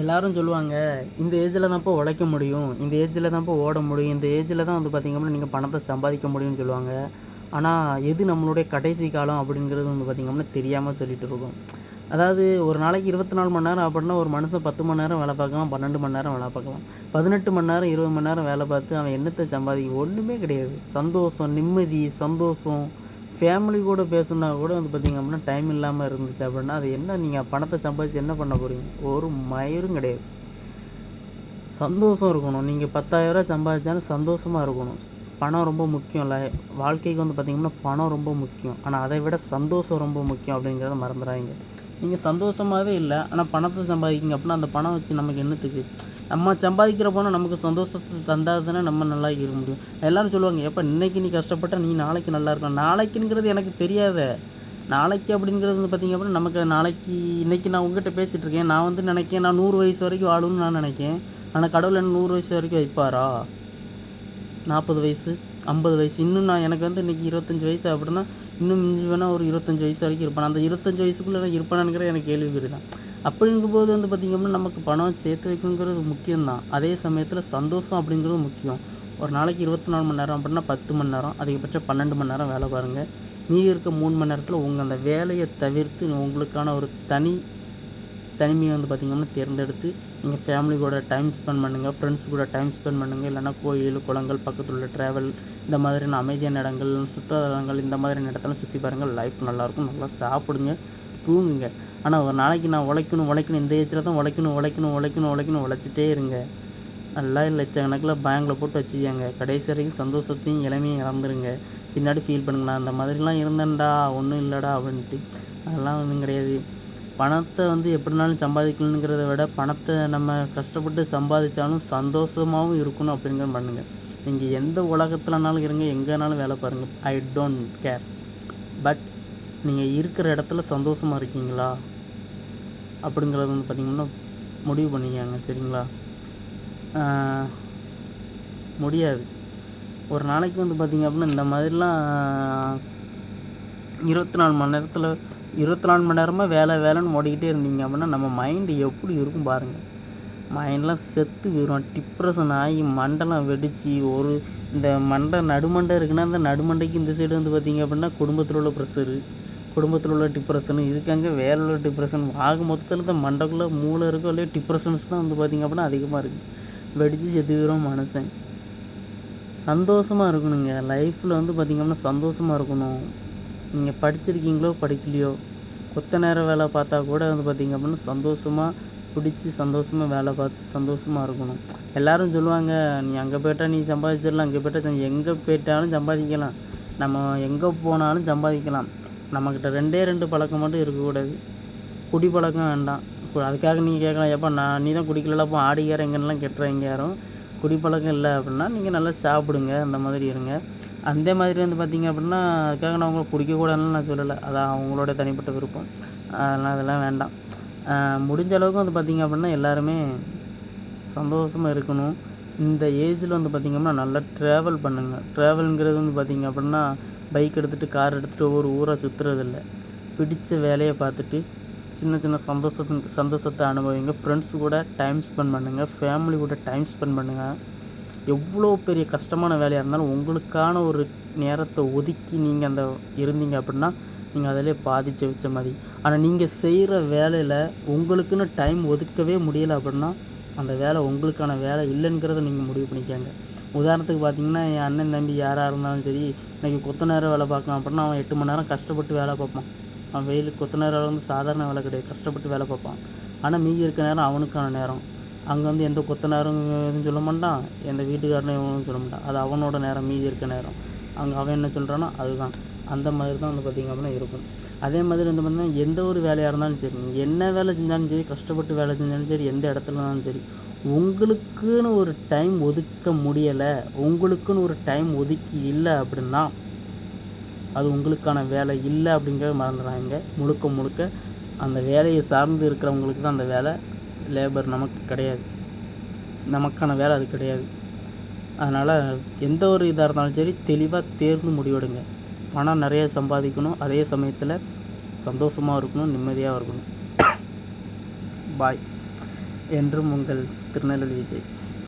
எல்லாரும் சொல்லுவாங்க இந்த ஏஜில் தான்ப்போ உழைக்க முடியும். இந்த ஏஜில் தான்ப்போ ஓட முடியும். இந்த ஏஜில் தான் வந்து பார்த்திங்க அப்படின்னா நீங்கள் பணத்தை சம்பாதிக்க முடியும்னு சொல்லுவாங்க. ஆனால் எது நம்மளுடைய கடைசி காலம் அப்படிங்கிறது வந்து பார்த்திங்க அப்படின்னா தெரியாமல் சொல்லிட்டு இருக்கோம். அதாவது ஒரு நாளைக்கு இருபத்தி நாலு மணி நேரம் அப்படின்னா ஒரு மனுஷன் பத்து மணி நேரம் வேலை பார்க்கலாம் பன்னெண்டு மணி நேரம் வேலை பார்க்கலாம். பதினெட்டு மணி நேரம் இருபது மணி நேரம் வேலை பார்த்து அவன் என்னத்தை சம்பாதிக்க ஒன்றுமே கிடையாது. சந்தோஷம் நிம்மதி சந்தோஷம். ஃபேமிலி கூட பேசுனா கூட வந்து பார்த்திங்க அப்படின்னா டைம் இல்லாமல் இருந்துச்சு அப்படின்னா அது என்ன நீங்கள் பணத்தை சம்பாதிச்சு என்ன பண்ண போகிறீங்க ஒரு மயிரும் கிடையாது. சந்தோஷம் இருக்கணும். நீங்கள் பத்தாயிரரூவா சம்பாதிச்சாலும் சந்தோஷமாக இருக்கணும். பணம் ரொம்ப முக்கியம் இல்லை. வாழ்க்கைக்கு வந்து பார்த்திங்கன்னா பணம் ரொம்ப முக்கியம். ஆனால் அதை விட சந்தோஷம் ரொம்ப முக்கியம் அப்படிங்கிறத மறந்துடாதீங்க. நீங்கள் சந்தோஷமாகவே இல்லை. ஆனால் பணத்தை சம்பாதிக்கிங்க அப்படின்னா அந்த பணம் வச்சு நமக்கு என்னத்துக்கு? நம்ம சம்பாதிக்கிற பணம் நமக்கு சந்தோஷத்தை தந்தால் தானே நம்ம நல்லா இருக்க முடியும். எல்லோரும் சொல்லுவாங்க எப்போ இன்னைக்கு நீ கஷ்டப்பட்டா நீ நாளைக்கு நல்லா இருக்கும் நாளைக்குங்கிறது எனக்கு தெரியாத. நாளைக்கு அப்படிங்கிறது வந்து பார்த்திங்க அப்படின்னா நமக்கு நாளைக்கு இன்றைக்கி நான் உங்ககிட்ட பேசிகிட்டு இருக்கேன். நான் வந்து நினைக்கேன் நான் நூறு வயசு வரைக்கும் வாழணும்னு நான் நினைக்கேன். ஆனால் கடவுள் என்ன நூறு வயசு வரைக்கும் வைப்பாரா? நாற்பது வயசு? ஐம்பது வயசு. இன்னும் நான் எனக்கு வந்து இன்றைக்கி இருபத்தஞ்சி வயசு அப்படின்னா இன்னும் மிஞ்சி வேணால் ஒரு இருபத்தஞ்சி வயசு வரைக்கும் இருப்பேன். அந்த இருபத்தஞ்சி வயசுக்குள்ளே நான் இருப்பேனாங்கிறது எனக்கு கேள்விக்குறி தான் அப்படிங்கும்போது வந்து பார்த்திங்க நமக்கு பணம் சேர்த்து வைக்கணுங்கிறது முக்கியம்தான். அதே சமயத்தில் சந்தோஷம் அப்படிங்கிறது முக்கியம். ஒரு நாளைக்கு இருபத்தி நாலு மணி நேரம் அப்படின்னா பத்து மணி நேரம் அதிகபட்சம் பன்னெண்டு மணி நேரம் வேலை பாருங்கள் மீதி இருக்க மூணு மணி நேரத்தில் உங்கள் அந்த வேலையை தவிர்த்து உங்களுக்கான ஒரு தனி தனிமையை வந்து பார்த்திங்கன்னா தேர்ந்தெடுத்து நீங்கள் ஃபேமிலி கூட டைம் ஸ்பெண்ட் பண்ணுங்கள் ஃப்ரெண்ட்ஸ் கூட டைம் ஸ்பெண்ட் பண்ணுங்கள் இல்லைனா கோயில் குளங்கள் பக்கத்தில் உள்ள ட்ராவல் இந்த மாதிரியான அமைதியான இடங்கள் சுற்றுலாத்தலங்கள் இந்த மாதிரியான இடத்தெல்லாம் சுற்றி பாருங்கள் லைஃப் நல்லாயிருக்கும் நல்லா சாப்பிடுங்க தூங்குங்க. ஆனால் ஒரு நாளைக்கு நான் உழைக்கணும் உழைக்கணும் இந்த ஏஜில் தான் உழைக்கணும் உழைக்கணும் உழைக்கணும் உழைக்கணும் உழைச்சிட்டே இருங்க. நல்லா லட்சக்கணக்கில் பேங்கில் போட்டு வச்சுக்கோங்க. கடைசி வரைக்கும் சந்தோஷத்தையும் இளமையும் இறந்துருங்க பின்னாடி ஃபீல் பண்ணுங்கண்ணா அந்த மாதிரிலாம் இருந்தேன்டா ஒன்றும் இல்லைடா அப்படின்ட்டு. அதெல்லாம் ஒன்றும் கிடையாது. பணத்தை வந்து எப்படினாலும் சம்பாதிக்கணுங்கிறத விட பணத்தை நம்ம கஷ்டப்பட்டு சம்பாதிச்சாலும் சந்தோஷமாகவும் இருக்கணும் அப்படிங்கிற பண்ணுங்கள் நீங்கள் எந்த உலகத்துலனாலும் இருங்க எங்கேனாலும் வேலை பாருங்கள் ஐ டோன்ட் கேர் பட் நீங்கள் இருக்கிற இடத்துல சந்தோஷமாக இருக்கீங்களா? அப்படிங்கிறது வந்து பார்த்திங்கன்னா முடிவு பண்ணிக்காங்க சரிங்களா? முடியாது. ஒரு நாளைக்கு வந்து பார்த்திங்க அப்படின்னா இந்த மாதிரிலாம் இருபத்தி நாலு மணி நேரத்தில் இருபத்தி நாலு மணி நேரமாக வேலை வேலைன்னு ஓடிக்கிட்டே இருந்தீங்க அப்படின்னா நம்ம மைண்டு எப்படி இருக்கும் பாருங்கள் மைண்ட்லாம் செத்து போயிடும் டிப்ரெஷன் ஆகி மண்டலம் வெடித்து ஒரு இந்த மண்டை நடுமண்டை இருக்குன்னா அந்த நடுமண்டைக்கு இந்த சைடு வந்து பார்த்திங்க அப்படின்னா குடும்பத்தில் உள்ள ப்ரெஷரு குடும்பத்தில் உள்ள டிப்ரெஷனு இதுக்காங்க வேலை உள்ள டிப்ரெஷன் ஆக மொத்தத்தில் இந்த மண்டைக்குள்ளே மூளை இருக்கோ இல்லையோ டிப்ரெஷன்ஸ் தான் வந்து பார்த்திங்க அப்படின்னா அதிகமாக இருக்குது வெடித்து செத்து போயிடும் மனுஷன். சந்தோஷமாக இருக்கணுங்க. லைஃப்பில் வந்து பார்த்திங்க அப்படின்னா சந்தோஷமாக இருக்கணும். நீங்கள் படிச்சிருக்கீங்களோ படிக்கலையோ கொத்த நேரம் வேலை பார்த்தா கூட வந்து பார்த்திங்க அப்படின்னா சந்தோஷமாக பிடிச்சி சந்தோஷமாக வேலை பார்த்து சந்தோஷமாக இருக்கணும். எல்லோரும் சொல்லுவாங்க நீ அங்கே போயிட்டால் நீ சம்பாதிச்சிடலாம் அங்கே போயிட்டால் எங்கே போயிட்டாலும் சம்பாதிக்கலாம். நம்ம எங்கே போனாலும் சம்பாதிக்கலாம். நம்மக்கிட்ட ரெண்டே ரெண்டு பழக்கம் மட்டும் இருக்கக்கூடாது. குடி பழக்கம் வேண்டாம். அதுக்காக நீங்கள் கேட்கலாம் எப்போ நான் நீ தான் குடிக்கலப்போ ஆடிக்கார எங்கன்னெலாம் கெட்டுறீங்க யாரும்? குடிப்பழக்கம் இல்லை அப்படின்னா நீங்கள் நல்லா சாப்பிடுங்க அந்த மாதிரி இருங்க. அந்த மாதிரி வந்து பார்த்தீங்க அப்படின்னா அதுக்காக நான் உங்களை குடிக்கக்கூடாதுன்னு நான் சொல்லலை. அதான் அவங்களோட தனிப்பட்ட விருப்பம். அதெல்லாம் அதெல்லாம் வேண்டாம். முடிஞ்ச அளவுக்கு வந்து பார்த்தீங்க அப்படின்னா எல்லாருமே சந்தோஷமாக இருக்கணும். இந்த ஏஜில் வந்து பார்த்திங்க அப்படின்னா நல்லா ட்ராவல் பண்ணுங்கள் ட்ராவலுங்கிறது வந்து பார்த்திங்க அப்படின்னா பைக் எடுத்துகிட்டு கார் எடுத்துகிட்டு ஒவ்வொரு ஊராக சுற்றுறதில்ல பிடிச்ச வேலையை பார்த்துட்டு சின்ன சின்ன சந்தோஷத்து சந்தோஷத்தை அனுபவிங்க. ஃப்ரெண்ட்ஸ் கூட டைம் ஸ்பெண்ட் பண்ணுங்கள் ஃபேமிலி கூட டைம் ஸ்பெண்ட் பண்ணுங்கள் எவ்வளோ பெரிய கஷ்டமான வேலையாக இருந்தாலும் உங்களுக்கான ஒரு நேரத்தை ஒதுக்கி நீங்கள் அந்த இருந்தீங்க அப்படின்னா நீங்கள் அதிலே பாதி வச்ச மாதிரி. ஆனால் நீங்கள் செய்கிற வேலையில் உங்களுக்குன்னு டைம் ஒதுக்கவே முடியலை அப்படின்னா அந்த வேலை உங்களுக்கான வேலை இல்லைங்கிறத நீங்கள் முடிவு பண்ணிக்கோங்க. உதாரணத்துக்கு பார்த்தீங்கன்னா என் அண்ணன் தம்பி யாராக இருந்தாலும் சரி இன்றைக்கி கொத்த நேரம் வேலை பார்க்கலாம் அப்படின்னா அவன் எட்டு மணி நேரம் கஷ்டப்பட்டு வேலை பார்ப்பான். அவன் வெயில் கொத்த நேரம் வந்து சாதாரண வேலை கிடையாது. கஷ்டப்பட்டு வேலை பார்ப்பான். ஆனால் மீதி இருக்க நேரம் அவனுக்கான நேரம். அங்கே வந்து எந்த கொத்த நேரம் எதுவும் சொல்ல மாட்டான். எந்த வீட்டுக்காரனும் எவனும் சொல்ல மாட்டான். அது அவனோட நேரம் மீதி இருக்க நேரம். அங்கே அவன் என்ன சொல்கிறானோ அதுதான். அந்த மாதிரி தான் வந்து பார்த்திங்க அப்படின்னா இருக்கும். அதே மாதிரி வந்து பார்த்திங்கன்னா எந்த ஒரு வேலையாக இருந்தாலும் சரி நீங்கள் என்ன வேலை செஞ்சாலும் சரி கஷ்டப்பட்டு வேலை செஞ்சாலும் சரி எந்த இடத்துலனாலும் சரி உங்களுக்குன்னு ஒரு டைம் ஒதுக்க முடியலை உங்களுக்குன்னு ஒரு டைம் ஒதுக்கி இல்லை அப்படின்னா அது உங்களுக்கான வேலை இல்லை அப்படிங்கிறத மறந்துடுறாங்க முழுக்க முழுக்க அந்த வேலையை சார்ந்து இருக்கிறவங்களுக்கு தான் அந்த வேலை லேபர் நமக்கு கிடையாது. நமக்கான வேலை அது கிடையாது. அதனால் எந்த ஒரு இதாக இருந்தாலும் சரி தெளிவாக தேர்ந்து முடிவெடுங்க. பணம் நிறைய சம்பாதிக்கணும். அதே சமயத்தில் சந்தோஷமாக இருக்கணும் நிம்மதியாக இருக்கணும். பாய் என்றும் உங்கள் திருநெல்வேலி விஜய்.